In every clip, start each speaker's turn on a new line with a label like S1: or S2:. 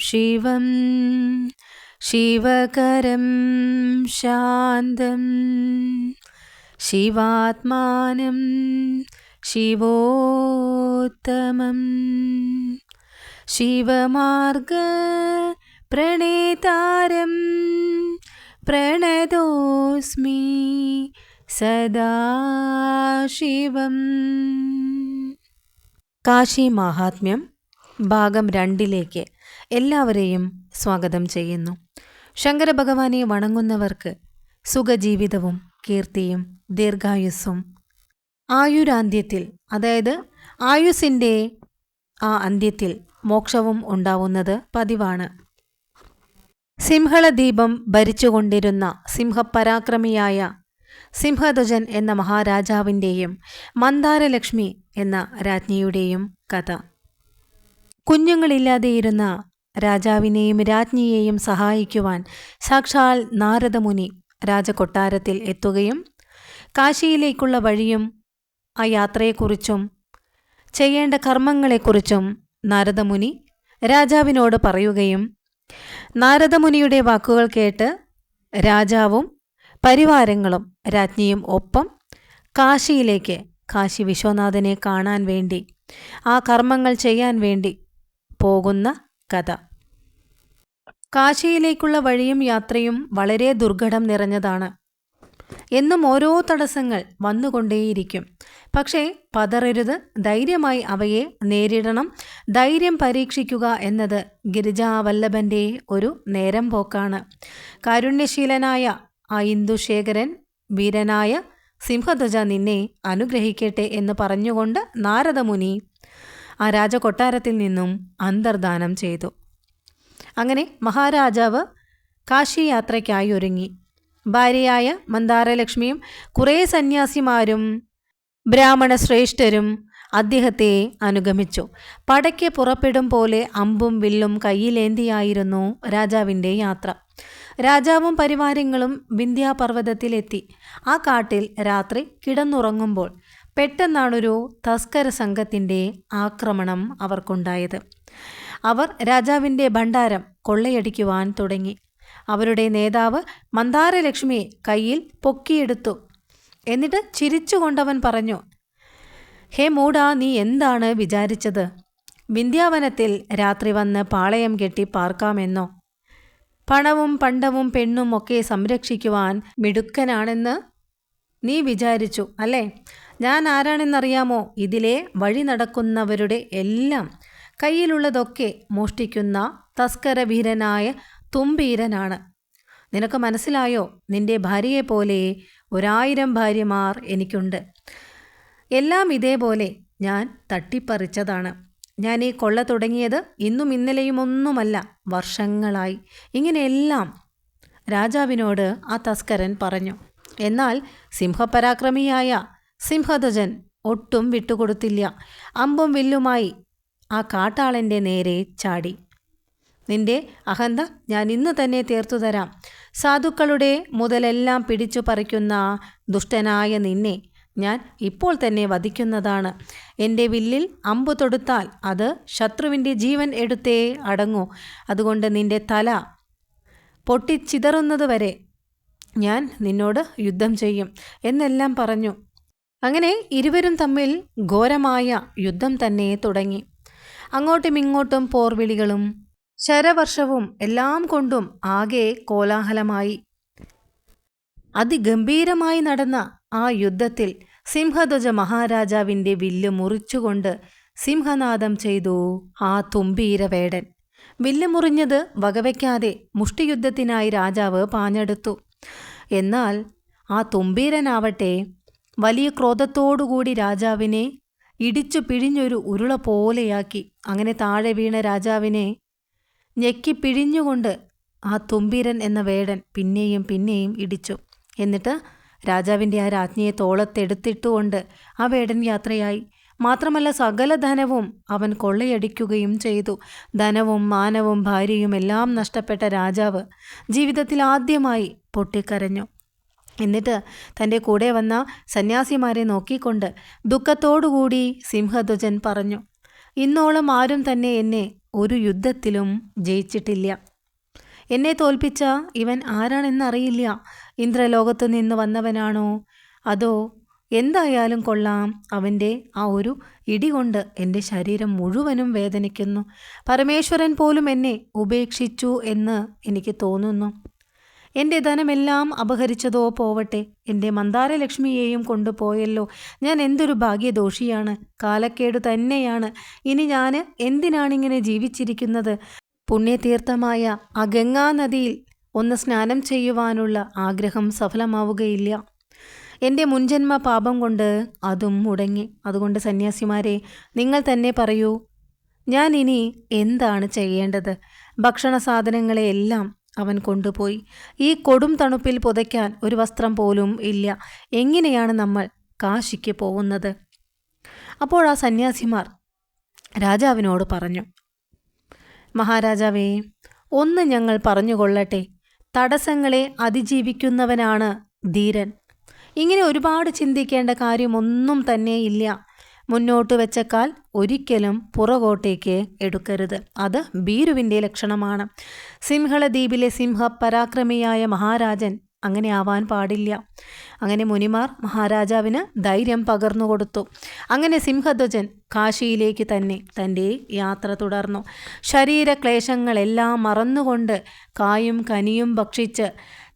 S1: ശിവം ശിവകരം ശാന്തം ശിവാത്മാനം ശിവോത്തമം. ശിവമാർഗ പ്രണേതാരം പ്രണതോസ്മി സദാശിവം കാശി മഹാത്മ്യം ഭാഗം രണ്ടിലേക്ക്. എല്ലാവരെയും സ്വാഗതം ചെയ്യുന്നു. ശങ്കരഭഗവാനെ വണങ്ങുന്നവർക്ക് സുഖജീവിതവും കീർത്തിയും ദീർഘായുസ്സും. ആയുരാന്ത്യത്തിൽ അതായത് ആയുസിന്റെ ആ അന്ത്യത്തിൽ മോക്ഷവും ഉണ്ടാവുന്നത് പതിവാണ്. സിംഹളദീപം ഭരിച്ചുകൊണ്ടിരുന്ന സിംഹപരാക്രമിയായ സിംഹധ്വജൻ എന്ന മഹാരാജാവിന്റെയും മന്ദാരലക്ഷ്മി എന്ന രാജ്ഞിയുടെയും കഥ. കുഞ്ഞുങ്ങളില്ലാതെയിരുന്ന രാജാവിനെയും രാജ്ഞിയെയും സഹായിക്കുവാൻ സാക്ഷാൽ നാരദമുനി രാജകൊട്ടാരത്തിൽ എത്തുകയും കാശിയിലേക്കുള്ള വഴിയും ആ യാത്രയെക്കുറിച്ചും ചെയ്യേണ്ട കർമ്മങ്ങളെക്കുറിച്ചും നാരദമുനി രാജാവിനോട് പറയുകയും നാരദമുനിയുടെ വാക്കുകൾ കേട്ട് രാജാവും പരിവാരങ്ങളും രാജ്ഞിയും ഒപ്പം കാശിയിലേക്ക് കാശി വിശ്വനാഥനെ കാണാൻ വേണ്ടി ആ കർമ്മങ്ങൾ ചെയ്യാൻ വേണ്ടി പോകുന്ന കഥ. കാശിയിലേക്കുള്ള വഴിയും യാത്രയും വളരെ ദുർഘടം നിറഞ്ഞതാണ്. എന്നും ഓരോ തടസ്സങ്ങൾ വന്നുകൊണ്ടേയിരിക്കും. പക്ഷേ പതറരുത് ധൈര്യമായി അവയെ നേരിടണം. ധൈര്യം പരീക്ഷിക്കുക എന്നത് ഗിരിജാവല്ലഭന്റെ ഒരു നേരം പോക്കാണ്. കാരുണ്യശീലനായ ആ ഇന്ദുശേഖരൻ വീരനായ സിംഹധ്വജ നിന്നെ അനുഗ്രഹിക്കട്ടെ എന്ന് പറഞ്ഞുകൊണ്ട് നാരദമുനി ആ രാജകൊട്ടാരത്തിൽ നിന്നും അന്തർദാനം ചെയ്തു. അങ്ങനെ മഹാരാജാവ് കാശി യാത്രയ്ക്കായി ഒരുങ്ങി. ഭാര്യയായ മന്ദാരലക്ഷ്മിയും കുറേ സന്യാസിമാരും ബ്രാഹ്മണ ശ്രേഷ്ഠരും അദ്ദേഹത്തെ അനുഗമിച്ചു. പടയ്ക്ക് പുറപ്പെടും പോലെ അമ്പും വില്ലും കയ്യിലേന്തിയായിരുന്നു രാജാവിന്റെ യാത്ര. രാജാവും പരിവാരങ്ങളും വിന്ധ്യാപർവതത്തിലെത്തി. ആ കാട്ടിൽ രാത്രി കിടന്നുറങ്ങുമ്പോൾ പെട്ടെന്നാണൊരു തസ്കര സംഘത്തിന്റെ ആക്രമണം അവർക്കുണ്ടായത്. അവർ രാജാവിന്റെ ഭണ്ഡാരം കൊള്ളയടിക്കുവാൻ തുടങ്ങി. അവരുടെ നേതാവ് മന്ദാരലക്ഷ്മിയെ കയ്യിൽ പൊക്കിയെടുത്തു. എന്നിട്ട് ചിരിച്ചുകൊണ്ടവൻ പറഞ്ഞു ഹേ മൂടാ നീ എന്താണ് വിചാരിച്ചത്? വിന്ധ്യാവനത്തിൽ രാത്രി വന്ന് പാളയം കെട്ടി പാർക്കാമെന്നോ? പണവും പണ്ടവും പെണ്ണും ഒക്കെ സംരക്ഷിക്കുവാൻ മിടുക്കനാണെന്ന് നീ വിചാരിച്ചു അല്ലേ? ഞാൻ ആരാണെന്നറിയാമോ ഇതിലെ വഴി നടക്കുന്നവരുടെ എല്ലാം കയ്യിലുള്ളതൊക്കെ മോഷ്ടിക്കുന്ന തസ്കരവീരനായ തുമ്പീരനാണ്. നിനക്ക് മനസ്സിലായോ? നിന്റെ ഭാര്യയെപ്പോലെ ഒരായിരം ഭാര്യമാർ എനിക്കുണ്ട്. എല്ലാം ഇതേപോലെ ഞാൻ തട്ടിപ്പറിച്ചതാണ്. ഞാൻ ഈ കൊള്ള തുടങ്ങിയത് ഇന്നും ഇന്നലെയും ഒന്നുമല്ല വർഷങ്ങളായി. ഇങ്ങനെയെല്ലാം രാജാവിനോട് ആ തസ്കരൻ പറഞ്ഞു. എന്നാൽ സിംഹപരാക്രമിയായ സിംഹധ്വജൻ ഒട്ടും വിട്ടുകൊടുത്തില്ല. അമ്പും വില്ലുമായി ആ കാട്ടാളന്റെ നേരെ ചാടി. നിന്റെ അഹന്ത ഞാൻ ഇന്ന് തന്നെ തീർത്തു തരാം. സാധുക്കളുടെ മുതലെല്ലാം പിടിച്ചു പറിക്കുന്ന ദുഷ്ടനായ നിന്നെ ഞാൻ ഇപ്പോൾ തന്നെ വധിക്കുന്നതാണ്. എന്റെ വില്ലിൽ അമ്പ് തൊടുത്താൽ അത് ശത്രുവിന്റെ ജീവൻ എടുത്തേ അടങ്ങൂ. അതുകൊണ്ട് നിന്റെ തല പൊട്ടിച്ചിതറുന്നതുവരെ ഞാൻ നിന്നോട് യുദ്ധം ചെയ്യും എന്നെല്ലാം പറഞ്ഞു. അങ്ങനെ ഇരുവരും തമ്മിൽ ഘോരമായ യുദ്ധം തന്നെ തുടങ്ങി. അങ്ങോട്ടും ഇങ്ങോട്ടും പോർവിളികളും ശരവർഷവും എല്ലാം കൊണ്ടും ആകെ കോലാഹലമായി. അതിഗംഭീരമായി നടന്ന ആ യുദ്ധത്തിൽ സിംഹധ്വജ മഹാരാജാവിന്റെ വില്ല് മുറിച്ചുകൊണ്ട് സിംഹനാദം ചെയ്തു ആ തുമ്പീരവേടൻ. വില്ല് മുറിഞ്ഞത് വകവയ്ക്കാതെ മുഷ്ടിയുദ്ധത്തിനായി രാജാവ് പാഞ്ഞെടുത്തു. എന്നാൽ ആ തുമ്പീരനാവട്ടെ വലിയ ക്രോധത്തോടുകൂടി രാജാവിനെ ഇടിച്ചു പിഴിഞ്ഞൊരു ഉരുള പോലെയാക്കി. അങ്ങനെ താഴെ വീണ രാജാവിനെ ഞെക്കി പിഴിഞ്ഞുകൊണ്ട് ആ തുമ്പീരൻ എന്ന വേടൻ പിന്നെയും പിന്നെയും ഇടിച്ചു. എന്നിട്ട് രാജാവിന്റെ ആ രാജ്ഞിയെ തോളത്തെടുത്തിട്ടുകൊണ്ട് ആ വേടൻ യാത്രയായി. മാത്രമല്ല സകല ധനവും അവൻ കൊള്ളയടിക്കുകയും ചെയ്തു. ധനവും മാനവും ഭാര്യയും എല്ലാം നഷ്ടപ്പെട്ട രാജാവ് ജീവിതത്തിൽ ആദ്യമായി പൊട്ടിക്കരഞ്ഞു. എന്നിട്ട് തന്റെ കൂടെ വന്ന സന്യാസിമാരെ നോക്കിക്കൊണ്ട് ദുഃഖത്തോടുകൂടി സിംഹധ്വജൻ പറഞ്ഞു ഇന്നോളം ആരും തന്നെ എന്നെ ഒരു യുദ്ധത്തിലും ജയിച്ചിട്ടില്ല. എന്നെ തോൽപ്പിച്ച ഇവൻ ആരാണെന്നറിയില്ല. ഇന്ദ്രലോകത്തു നിന്ന് വന്നവനാണോ? അതോ എന്തായാലും കൊള്ളാം. അവന്റെ ആ ഒരു ഇടി കൊണ്ട് എന്റെ ശരീരം മുഴുവനും വേദനിക്കുന്നു. പരമേശ്വരൻ പോലും എന്നെ ഉപേക്ഷിച്ചു എന്ന് എനിക്ക് തോന്നുന്നു. എന്റെ ധനമെല്ലാം അപഹരിച്ചതോ പോവട്ടെ. എന്റെ മന്ദാരലക്ഷ്മിയെയും കൊണ്ടുപോയല്ലോ. ഞാൻ എന്തൊരു ഭാഗ്യദോഷിയാണ്. കാലക്കേട് തന്നെയാണ്. ഇനി ഞാൻ എന്തിനാണിങ്ങനെ ജീവിച്ചിരിക്കുന്നത്? പുണ്യതീർത്ഥമായ ആ ഗംഗാനദിയിൽ ഒന്ന് സ്നാനം ചെയ്യുവാനുള്ള ആഗ്രഹം സഫലമാവുകയില്ല. എന്റെ മുൻജന്മ പാപം കൊണ്ട് അതും മുടങ്ങി. അതുകൊണ്ട് സന്യാസിമാരെ നിങ്ങൾ തന്നെ പറയൂ. ഞാൻ ഇനി എന്താണ് ചെയ്യേണ്ടത്? ഭക്ഷണ സാധനങ്ങളെയെല്ലാം അവൻ കൊണ്ടുപോയി. ഈ കൊടും തണുപ്പിൽ പുതയ്ക്കാൻ ഒരു വസ്ത്രം പോലും ഇല്ല. എങ്ങനെയാണ് നമ്മൾ കാശിക്ക് പോകുന്നത്? അപ്പോൾ ആ സന്യാസിമാർ രാജാവിനോട് പറഞ്ഞു മഹാരാജാവേ ഒന്ന് ഞങ്ങൾ പറഞ്ഞുകൊള്ളട്ടെ. തടസ്സങ്ങളെ അതിജീവിക്കുന്നവനാണ് ധീരൻ. ഇങ്ങനെ ഒരുപാട് ചിന്തിക്കേണ്ട കാര്യമൊന്നും തന്നെ ഇല്ല മുന്നോട്ട് വെച്ച കാൽ ഒരിക്കലും പുറകോട്ടേക്ക് എടുക്കരുത്. അത് ഭീരുവിന്റെ ലക്ഷണമാണ്. സിംഹളദ്വീപിലെ സിംഹ പരാക്രമിയായ മഹാരാജൻ അങ്ങനെ ആവാൻ പാടില്ല. അങ്ങനെ മുനിമാർ മഹാരാജാവിന് ധൈര്യം പകർന്നു കൊടുത്തു. അങ്ങനെ സിംഹധ്വജൻ കാശിയിലേക്ക് തന്നെ തന്റെ യാത്ര തുടർന്നു. ശരീരക്ലേശങ്ങളെല്ലാം മറന്നുകൊണ്ട് കായും കനിയും ഭക്ഷിച്ച്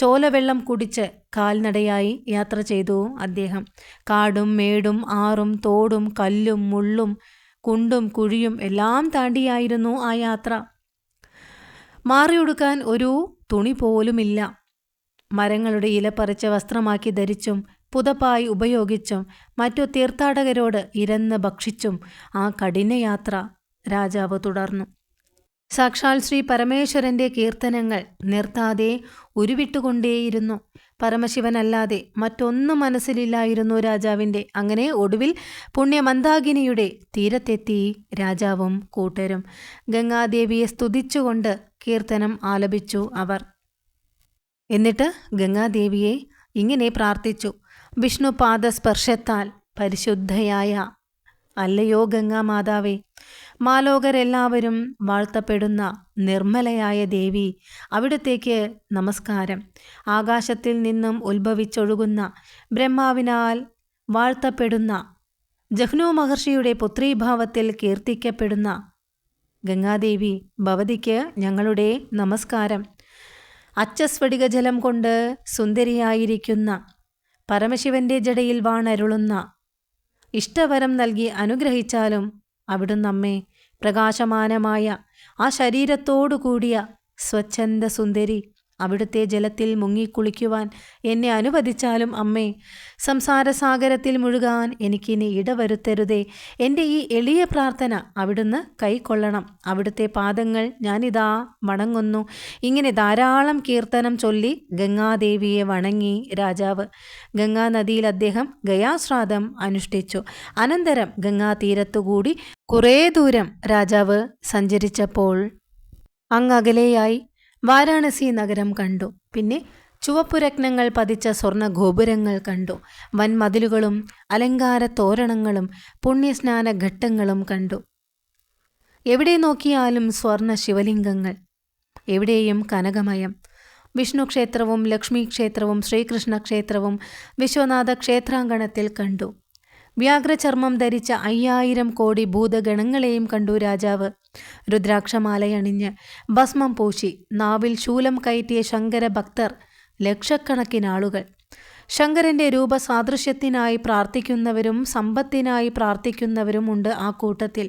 S1: ചോലവെള്ളം കുടിച്ച് കാൽനടയായി യാത്ര ചെയ്തു അദ്ദേഹം. കാടും മേടും ആറും തോടും കല്ലും മുള്ളും കുണ്ടും കുഴിയും എല്ലാം താണ്ടിയായിരുന്നു ആ യാത്ര. മാറിയൊടുക്കാൻ ഒരു തുണി പോലുമില്ല. മരങ്ങളുടെ ഇല പറിച്ച് വസ്ത്രമാക്കി ധരിച്ചും പുതപ്പായി ഉപയോഗിച്ചും മറ്റു തീർത്ഥാടകരോട് ഇരന്ന് ഭക്ഷിച്ചും ആ കഠിനയാത്ര രാജാവ് തുടർന്നു. സാക്ഷാൽ ശ്രീ പരമേശ്വരന്റെ കീർത്തനങ്ങൾ നിർത്താതെ ഉരുവിട്ടുകൊണ്ടേയിരുന്നു. പരമശിവനല്ലാതെ മറ്റൊന്നും മനസ്സിലില്ലായിരുന്നു രാജാവിന്റെ അങ്ങനെ ഒടുവിൽ പുണ്യമന്ദാകിനിയുടെ തീരത്തെത്തി രാജാവും കൂട്ടരും ഗംഗാദേവിയെ സ്തുതിച്ചുകൊണ്ട് കീർത്തനം ആലപിച്ചു അവർ. എന്നിട്ട് ഗംഗാദേവിയെ ഇങ്ങനെ പ്രാർത്ഥിച്ചു വിഷ്ണുപാദസ്പർശത്താൽ പരിശുദ്ധയായ അല്ലയോ ഗംഗാമാതാവേ മാലോകരെല്ലാവരും വാഴ്ത്തപ്പെടുന്ന നിർമ്മലയായ ദേവി അവിടത്തേക്ക് നമസ്കാരം. ആകാശത്തിൽ നിന്നും ഉത്ഭവിച്ചൊഴുകുന്ന ബ്രഹ്മാവിനാൽ വാഴ്ത്തപ്പെടുന്ന ജഹ്നു മഹർഷിയുടെ പുത്രീഭാവത്തിൽ കീർത്തിക്കപ്പെടുന്ന ഗംഗാദേവി ഭവതിക്ക് ഞങ്ങളുടെ നമസ്കാരം. അച്ചസ്ഫടിക ജലം കൊണ്ട് സുന്ദരിയായിരിക്കുന്ന പരമശിവന്റെ ജടയിൽ വാണരുളുന്ന ഇഷ്ടവരം നൽകി അനുഗ്രഹിച്ചാലും അവിടുന്ന് അമ്മേ പ്രകാശമാനമായ ആ ശരീരത്തോടു കൂടിയ സ്വച്ഛന്ദ സുന്ദരി അവിടുത്തെ ജലത്തിൽ മുങ്ങിക്കുളിക്കുവാൻ എന്നെ അനുവദിച്ചാലും അമ്മേ സംസാരസാഗരത്തിൽ മുഴുകാൻ എനിക്കിനി ഇടവരുത്തരുതേ. എന്റെ ഈ എളിയ പ്രാർത്ഥന അവിടുന്ന് കൈക്കൊള്ളണം. അവിടുത്തെ പാദങ്ങൾ ഞാനിതാ വണങ്ങുന്നു ഇങ്ങനെ ധാരാളം കീർത്തനം ചൊല്ലി ഗംഗാദേവിയെ വണങ്ങി രാജാവ്. ഗംഗാനദിയിൽ അദ്ദേഹം ഗയാശ്രാദം അനുഷ്ഠിച്ചു. അനന്തരം ഗംഗാതീരത്തുകൂടി കുറേ ദൂരം രാജാവ് സഞ്ചരിച്ചപ്പോൾ അങ്ങകലെയായി വാരാണസി നഗരം കണ്ടു. പിന്നെ ചുവപ്പുരത്നങ്ങൾ പതിച്ച സ്വർണ ഗോപുരങ്ങൾ കണ്ടു. വൻമതിലുകളും അലങ്കാര തോരണങ്ങളും പുണ്യസ്നാന ഘട്ടങ്ങളും കണ്ടു. എവിടെ നോക്കിയാലും സ്വർണ ശിവലിംഗങ്ങൾ എവിടെയും കനകമയം. വിഷ്ണു ക്ഷേത്രവും ലക്ഷ്മി ക്ഷേത്രവും ശ്രീകൃഷ്ണ ക്ഷേത്രവും വിശ്വനാഥ ക്ഷേത്രാങ്കണത്തിൽ കണ്ടു. വ്യാഘ്രചർമ്മം ധരിച്ച അയ്യായിരം കോടി ഭൂതഗണങ്ങളെയും കണ്ടു രാജാവ്. രുദ്രാക്ഷമാലയണിഞ്ഞ് ഭസ്മം പൂശി നാവിൽ ശൂലം കയറ്റിയ ശങ്കര ഭക്തർ ലക്ഷക്കണക്കിനാളുകൾ. ശങ്കരന്റെ രൂപസാദൃശ്യത്തിനായി പ്രാർത്ഥിക്കുന്നവരും സമ്പത്തിനായി പ്രാർത്ഥിക്കുന്നവരും ഉണ്ട് ആ കൂട്ടത്തിൽ.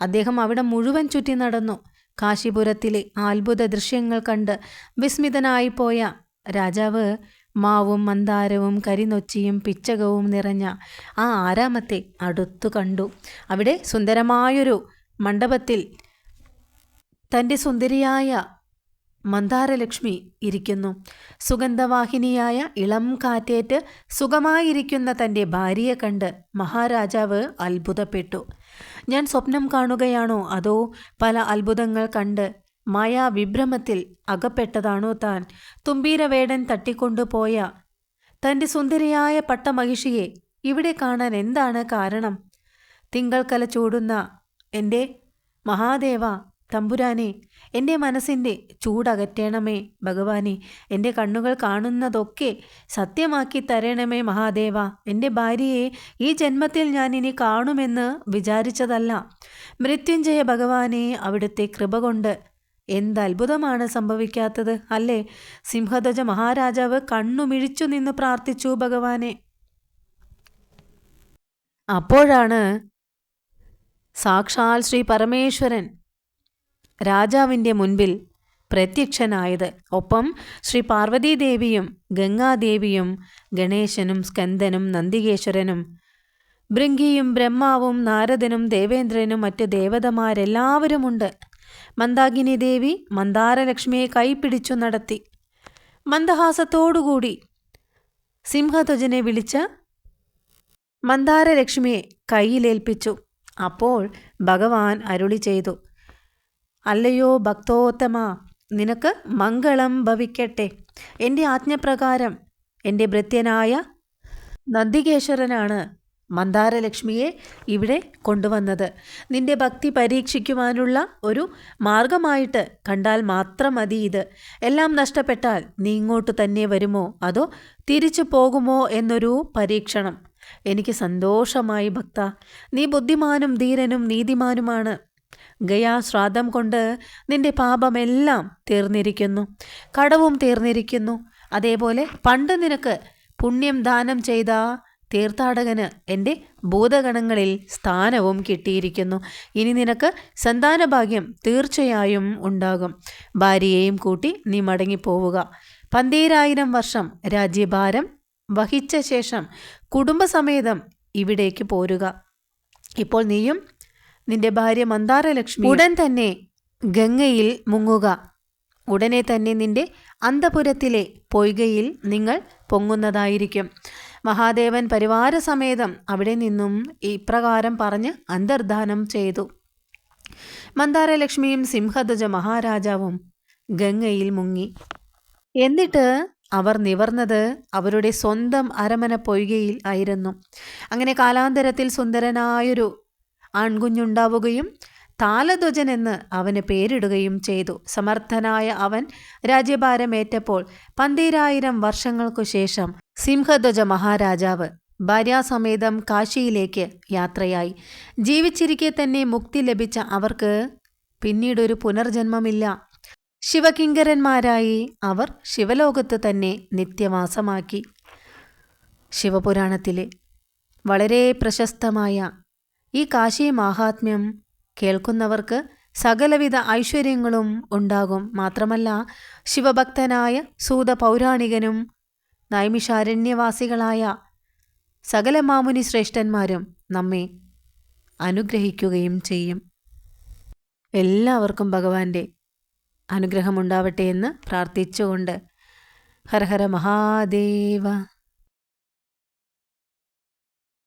S1: അദ്ദേഹം അവിടെ മുഴുവൻ ചുറ്റി നടന്നു. കാശിപുരത്തിലെ അത്ഭുത ദൃശ്യങ്ങൾ കണ്ട് വിസ്മിതനായി പോയ രാജാവ് മാവും മന്ദാരവും കരിനൊച്ചിയും പിച്ചകവും നിറഞ്ഞ ആ ആരാമത്തെ അടുത്തു കണ്ടു. അവിടെ സുന്ദരമായൊരു മണ്ഡപത്തിൽ തന്റെ സുന്ദരിയായ മന്ദാരലക്ഷ്മി ഇരിക്കുന്നു. സുഗന്ധവാഹിനിയായ ഇളം കാറ്റേറ്റ് സുഖമായിരിക്കുന്ന തന്റെ ഭാര്യയെ കണ്ട് മഹാരാജാവ് അത്ഭുതപ്പെട്ടു. ഞാൻ സ്വപ്നം കാണുകയാണോ അതോ പല അത്ഭുതങ്ങൾ കണ്ട് മായാവിഭ്രമത്തിൽ അകപ്പെട്ടതാണോ താൻ? തുമ്പീരവേടൻ തട്ടിക്കൊണ്ടുപോയ തന്റെ സുന്ദരിയായ പട്ടമഹിഷിയെ ഇവിടെ കാണാൻ എന്താണ് കാരണം? തിങ്കൾ കല ചൂടുന്ന എന്റെ മഹാദേവ തമ്പുരാനെ എന്റെ മനസ്സിന്റെ ചൂടകറ്റണമേ ഭഗവാനെ എന്റെ കണ്ണുകൾ കാണുന്നതൊക്കെ സത്യമാക്കി തരണമേ മഹാദേവ. എന്റെ ഭാര്യയെ ഈ ജന്മത്തിൽ ഞാൻ ഇനി കാണുമെന്ന് വിചാരിച്ചതല്ല. മൃത്യുഞ്ജയ ഭഗവാനെ അവിടുത്തെ കൃപ കൊണ്ട് എന്തത്ഭുതമാണ് സംഭവിക്കാത്തത് അല്ലേ? സിംഹധ്വജ മഹാരാജാവ് കണ്ണുമിഴിച്ചു നിന്ന് പ്രാർത്ഥിച്ചു ഭഗവാനെ. അപ്പോഴാണ് സാക്ഷാൽ ശ്രീ പരമേശ്വരൻ രാജാവിന്റെ മുൻപിൽ പ്രത്യക്ഷനായത്. ഒപ്പം ശ്രീ പാർവതീദേവിയും ഗംഗാദേവിയും ഗണേശനും സ്കന്ദനും നന്ദികേശ്വരനും ഭൃംഗിയും ബ്രഹ്മാവും നാരദനും ദേവേന്ദ്രനും മറ്റ് ദേവതമാരെല്ലാവരുമുണ്ട്. മന്ദാകിനി ദേവി മന്ദാരലക്ഷ്മിയെ കൈപിടിച്ചു നടത്തി. മന്ദഹാസത്തോടുകൂടി സിംഹധ്വജനെ വിളിച്ച് മന്ദാരലക്ഷ്മിയെ കയ്യിലേൽപ്പിച്ചു. അപ്പോൾ ഭഗവാൻ അരുളി ചെയ്തു അല്ലയോ ഭക്തോത്തമ നിനക്ക് മംഗളം ഭവിക്കട്ടെ. എന്റെ ആജ്ഞപ്രകാരം എന്റെ ഭൃത്യനായ നന്ദികേശ്വരനാണ് മന്ദാരലക്ഷ്മിയെ ഇവിടെ കൊണ്ടുവന്നത്. നിന്റെ ഭക്തി പരീക്ഷിക്കുവാനുള്ള ഒരു മാർഗമായിട്ട് കണ്ടാൽ മാത്രം മതി ഇത്. എല്ലാം നഷ്ടപ്പെട്ടാൽ നീ ഇങ്ങോട്ട് തന്നെ വരുമോ? അതോ തിരിച്ചു പോകുമോ എന്നൊരു പരീക്ഷണം. എനിക്ക് സന്തോഷമായി ഭക്ത. നീ ബുദ്ധിമാനും ധീരനും നീതിമാനുമാണ്. ഗയാ ശ്രാദ്ധം കൊണ്ട് നിന്റെ പാപമെല്ലാം തീർന്നിരിക്കുന്നു. കടവും തീർന്നിരിക്കുന്നു. അതേപോലെ പണ്ട് നിനക്ക് പുണ്യം ദാനം ചെയ്ത തീർത്ഥാടകന് എന്റെ ഭൂതഗണങ്ങളിൽ സ്ഥാനവും കിട്ടിയിരിക്കുന്നു. ഇനി നിനക്ക് സന്താനഭാഗ്യം തീർച്ചയായും ഉണ്ടാകും. ഭാര്യയെയും കൂട്ടി നീ മടങ്ങിപ്പോവുക. പന്തീരായിരം വർഷം രാജ്യഭാരം വഹിച്ച ശേഷം കുടുംബസമേതം ഇവിടേക്ക് പോരുക. ഇപ്പോൾ നീയും നിന്റെ ഭാര്യ മന്ദാരലക്ഷ്മി ഉടൻ തന്നെ ഗംഗയിൽ മുങ്ങുക. ഉടനെ തന്നെ നിന്റെ അന്തപുരത്തിലെ പൊയ്കയിൽ നിങ്ങൾ പൊങ്ങുന്നതായിരിക്കും. മഹാദേവൻ പരിവാരസമേതം അവിടെ നിന്നും ഇപ്രകാരം പറഞ്ഞ് അന്തർധാനം ചെയ്തു. മന്ദാരലക്ഷ്മിയും സിംഹധ്വജ മഹാരാജാവും ഗംഗയിൽ മുങ്ങി. എന്നിട്ട് അവർ നിവർന്നത് അവരുടെ സ്വന്തം അരമന പൊയ്കയിൽ ആയിരുന്നു. അങ്ങനെ കാലാന്തരത്തിൽ സുന്ദരനായൊരു ആൺകുഞ്ഞുണ്ടാവുകയും താലധ്വജൻ എന്ന് അവന് പേരിടുകയും ചെയ്തു. സമർത്ഥനായ അവൻ രാജ്യഭാരമേറ്റപ്പോൾ പന്തിരായിരം വർഷങ്ങൾക്കു ശേഷം സിംഹധ്വജ മഹാരാജാവ് ഭാര്യാസമേതം കാശിയിലേക്ക് യാത്രയായി. ജീവിച്ചിരിക്കെ തന്നെ മുക്തി ലഭിച്ച അവർക്ക് പിന്നീടൊരു പുനർജന്മമില്ല. ശിവകിങ്കരന്മാരായി അവർ ശിവലോകത്ത് തന്നെ നിത്യവാസമാക്കി. ശിവപുരാണത്തിലെ വളരെ പ്രശസ്തമായ ഈ കാശി മാഹാത്മ്യം കേൾക്കുന്നവർക്ക് സകലവിധ ഐശ്വര്യങ്ങളും ഉണ്ടാകും. മാത്രമല്ല ശിവഭക്തനായ സൂത പൗരാണികനും നൈമിഷാരണ്യവാസികളായ സകല മാമുനി ശ്രേഷ്ഠന്മാരും നമ്മെ അനുഗ്രഹിക്കുകയും ചെയ്യും. എല്ലാവർക്കും ഭഗവാന്റെ അനുഗ്രഹമുണ്ടാവട്ടെ എന്ന് പ്രാർത്ഥിച്ചുകൊണ്ട് ഹരഹര മഹാദേവ.